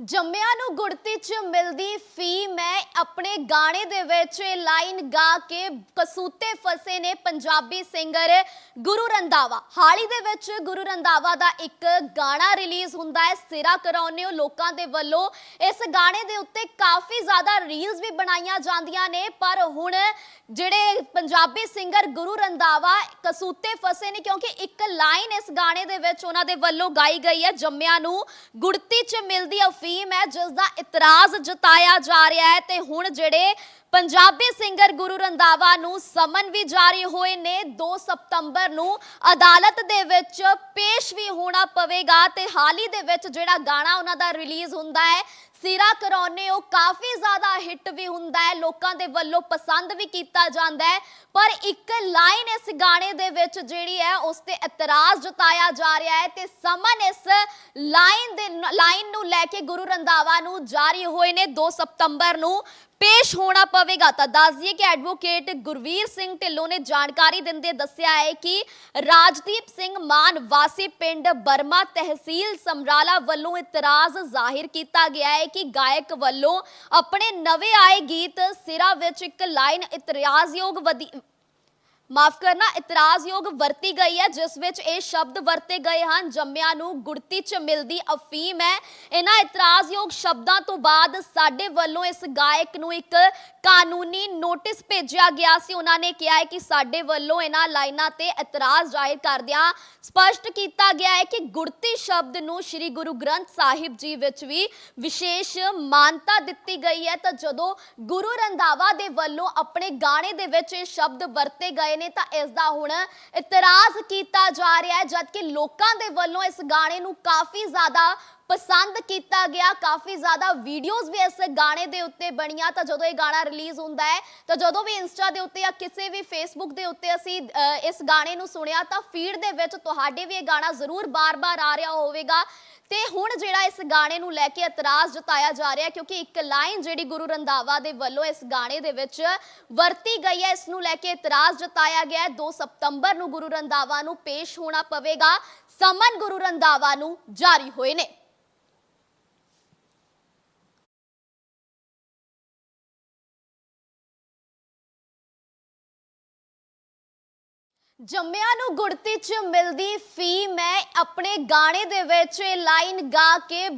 ਜੰਮਿਆਂ ਨੂੰ ਗੁੜਤੀ 'ਚ ਮਿਲਦੀ ਫੀ ਮੈਂ ਆਪਣੇ ਗਾਣੇ ਦੇ ਵਿੱਚ ਇਹ ਲਾਈਨ ਗਾ ਕੇ ਕਸੂਤੇ ਫਸੇ ਨੇ ਪੰਜਾਬੀ ਸਿੰਗਰ ਗੁਰੂ ਰੰਧਾਵਾ। ਹਾਲ ਦੇ ਵਿੱਚ ਗੁਰੂ ਰੰਧਾਵਾ ਦਾ ਇੱਕ ਗਾਣਾ ਰਿਲੀਜ਼ ਹੁੰਦਾ ਹੈ, ਸਿਰਾ ਕਰਾਉਨੇ ਲੋਕਾਂ ਦੇ ਵੱਲੋਂ। ਇਸ ਗਾਣੇ ਦੇ ਉੱਤੇ ਕਾਫੀ ਜ਼ਿਆਦਾ ਰੀਲਸ ਵੀ ਬਣਾਈਆਂ ਜਾਂਦੀਆਂ ਨੇ, ਪਰ ਹੁਣ ਜਿਹੜੇ ਪੰਜਾਬੀ ਸਿੰਗਰ ਗੁਰੂ ਰੰਧਾਵਾ ਕਸੂਤੇ ਫਸੇ ਨੇ, ਕਿਉਂਕਿ ਇੱਕ ਲਾਈਨ ਇਸ ਗਾਣੇ ਦੇ ਵਿੱਚ ਉਹਨਾਂ ਦੇ ਵੱਲੋਂ ਗਾਈ ਗਈ ਹੈ, ਜੰਮਿਆਂ ਨੂੰ ਗੁੜਤੀ 'ਚ ਮਿਲਦੀ ਅਫੀਮ ਹੈ ਜਿਸ ਦਾ ਇਤਰਾਜ਼ ਜਤਾਇਆ ਜਾ ਰਿਹਾ ਹੈ ਤੇ ਹੁਣ ਜਿਹੜੇ ਪੰਜਾਬੀ ਸਿੰਗਰ ਗੁਰੂ ਰੰਧਾਵਾ ਨੂੰ ਸਮਨ ਵੀ ਜਾਰੀ ਹੋਏ ਨੇ। 2 ਸਤੰਬਰ ਨੂੰ ਅਦਾਲਤ ਦੇ ਵਿੱਚ ਪੇਸ਼ ਵੀ ਹੋਣਾ ਪਵੇਗਾ ਤੇ ਹਾਲ ਹੀ ਦੇ ਵਿੱਚ ਜਿਹੜਾ ਗਾਣਾ ਉਹਨਾਂ ਦਾ ਰਿਲੀਜ਼ ਹੁੰਦਾ ਹੈ, ਸਿਰਾ ਕਰਾਉਨੇ ਉਹ ਕਾਫੀ ਜ਼ਿਆਦਾ ਹਿੱਟ ਵੀ ਹੁੰਦਾ ਹੈ, ਲੋਕਾਂ ਦੇ ਵੱਲੋਂ ਪਸੰਦ ਵੀ ਕੀਤਾ ਜਾਂਦਾ ਹੈ। ਪਰ ਇੱਕ ਲਾਈਨ ਇਸ ਗਾਣੇ ਦੇ ਵਿੱਚ ਜਿਹੜੀ ਹੈ, ਉਸ ਤੇ ਇਤਰਾਜ਼ ਜਤਾਇਆ ਜਾ ਰਿਹਾ ਹੈ ਤੇ ਸਮਨ ਇਸ ਲਾਈਨ ਦੇ, ਲਾਈਨ ਨੂੰ ਲੈ ਕੇ ਗੁਰੂ ਰੰਧਾਵਾ ਨੂੰ ਜਾਰੀ ਹੋਏ ਨੇ। 2 ਸਤੰਬਰ ਨੂੰ ਪੇਸ਼ ਹੋਣਾ ਪਵੇਗਾ। ਤਾਂ ਦੱਸ ਦਈਏ ਕਿ ਐਡਵੋਕੇਟ ਗੁਰਵੀਰ ਸਿੰਘ ਢਿੱਲੋਂ ਨੇ ਜਾਣਕਾਰੀ ਦਿੰਦੇ ਦੱਸਿਆ ਹੈ ਕਿ ਰਾਜਦੀਪ ਸਿੰਘ ਮਾਨ ਵਾਸੀ ਪਿੰਡ ਬਰਮਾ ਤਹਿਸੀਲ ਸਮਰਾਲਾ ਵੱਲੋਂ ਇਤਰਾਜ਼ ਜ਼ਾਹਿਰ ਕੀਤਾ ਗਿਆ ਹੈ ਕਿ ਗਾਇਕ ਵੱਲੋਂ ਆਪਣੇ ਨਵੇਂ ਆਏ ਗੀਤ ਸਿਰਾ ਵਿੱਚ ਇੱਕ ਲਾਈਨ ਇਤਰਾਜ਼ਯੋਗ ਵਧੀ ਮਾਫ ਕਰਨਾ, ਇਤਰਾਜ਼ਯੋਗ ਵਰਤੀ ਗਈ ਹੈ, ਜਿਸ ਵਿੱਚ ਇਹ ਸ਼ਬਦ ਵਰਤੇ ਗਏ ਹਨ, ਜੰਮਿਆਂ ਨੂੰ ਗੁੜਤੀ ਚ ਮਿਲਦੀ ਅਫੀਮ ਹੈ। ਇਹਨਾਂ ਇਤਰਾਜ਼ਯੋਗ ਸ਼ਬਦਾਂ ਤੋਂ ਬਾਅਦ ਸਾਡੇ ਵੱਲੋਂ ਇਸ ਗਾਇਕ ਨੂੰ ਇੱਕ ਕਾਨੂੰਨੀ ਨੋਟਿਸ ਭੇਜਿਆ ਗਿਆ ਸੀ। ਉਹਨਾਂ ਨੇ ਕਿਹਾ ਹੈ ਕਿ ਸਾਡੇ ਵੱਲੋਂ ਇਹਨਾਂ ਲਾਈਨਾਂ ਤੇ ਇਤਰਾਜ਼ ਜ਼ਾਹਿਰ ਕਰਦਿਆਂ ਸਪਸ਼ਟ ਕੀਤਾ ਗਿਆ ਹੈ ਕਿ ਗੁੜਤੀ ਸ਼ਬਦ ਨੂੰ ਸ੍ਰੀ ਗੁਰੂ ਗ੍ਰੰਥ ਸਾਹਿਬ ਜੀ ਵਿੱਚ ਵੀ ਵਿਸ਼ੇਸ਼ ਮਾਨਤਾ ਦਿੱਤੀ ਗਈ ਹੈ। ਤਾਂ ਜਦੋਂ ਗੁਰੂ ਰੰਧਾਵਾ ਦੇ ਵੱਲੋਂ ਆਪਣੇ ਗਾਣੇ ਦੇ ਵਿੱਚ ਇਹ ਸ਼ਬਦ ਵਰਤੇ ਗਏ ਨੇ ਤਾਂ ਇਸ ਦਾ ਹੁਣ ਇਤਰਾਜ਼ ਕੀਤਾ ਜਾ ਰਿਹਾ ਹੈ, ਜਦਕਿ ਲੋਕਾਂ ਦੇ ਵੱਲੋਂ ਇਸ ਗਾਣੇ ਨੂੰ ਕਾਫੀ ਜ਼ਿਆਦਾ ਪਸੰਦ ਕੀਤਾ ਗਿਆ, ਕਾਫੀ ਜ਼ਿਆਦਾ ਵੀਡੀਓਜ਼ ਵੀ ਇਸ ਗਾਣੇ ਦੇ ਉੱਤੇ ਬਣੀਆਂ। ਤਾਂ ਜਦੋਂ ਇਹ ਗਾਣਾ ਰਿਲੀਜ਼ ਹੁੰਦਾ ਹੈ, ਤਾਂ ਜਦੋਂ ਵੀ ਇੰਸਟਾ ਦੇ ਉੱਤੇ ਜਾਂ ਕਿਸੇ ਵੀ ਫੇਸਬੁੱਕ ਦੇ ਉੱਤੇ ਅਸੀਂ ਇਸ ਗਾਣੇ ਨੂੰ ਸੁਣਿਆ, ਤਾਂ ਫੀਡ ਦੇ ਵਿੱਚ ਤੁਹਾਡੇ ਵੀ ਇਹ ਗਾਣਾ ਜ਼ਰੂਰ ਬਾਰ-ਬਾਰ ਆ ਰਿਹਾ ਹੋਵੇਗਾ। ਤੇ ਹੁਣ ਜਿਹੜਾ ਇਸ ਗਾਣੇ ਨੂੰ ਲੈ ਕੇ ਇਤਰਾਜ਼ ਜਤਾਇਆ ਜਾ ਰਿਹਾ ਕਿਉਂਕਿ ਇੱਕ ਲਾਈਨ ਜਿਹੜੀ ਗੁਰੂ ਰੰਧਾਵਾ ਦੇ ਵੱਲੋਂ ਇਸ ਗਾਣੇ ਦੇ ਵਿੱਚ ਵਰਤੀ ਗਈ ਹੈ, ਇਸ ਨੂੰ ਲੈ ਕੇ ਇਤਰਾਜ਼ ਜਤਾਇਆ ਗਿਆ ਹੈ। 2 ਸਤੰਬਰ ਨੂੰ ਗੁਰੂ ਰੰਧਾਵਾ ਨੂੰ ਪੇਸ਼ ਹੋਣਾ ਪਵੇਗਾ। ਸਮਨ ਗੁਰੂ ਰੰਧਾਵਾ ਨੂੰ ਜਾਰੀ ਹੋਏ ਨੇ। ਜੰਮਿਆਂ ਨੂੰ ਗੁੜਤੀ ਚ ਮਿਲਦੀ ਫੀ ਮੈਂ ਆਪਣੇ ਗਾਣੇ ਦੇ ਵਿੱਚ ਇਹ ਲਾਈਨ ਗਾ ਕੇ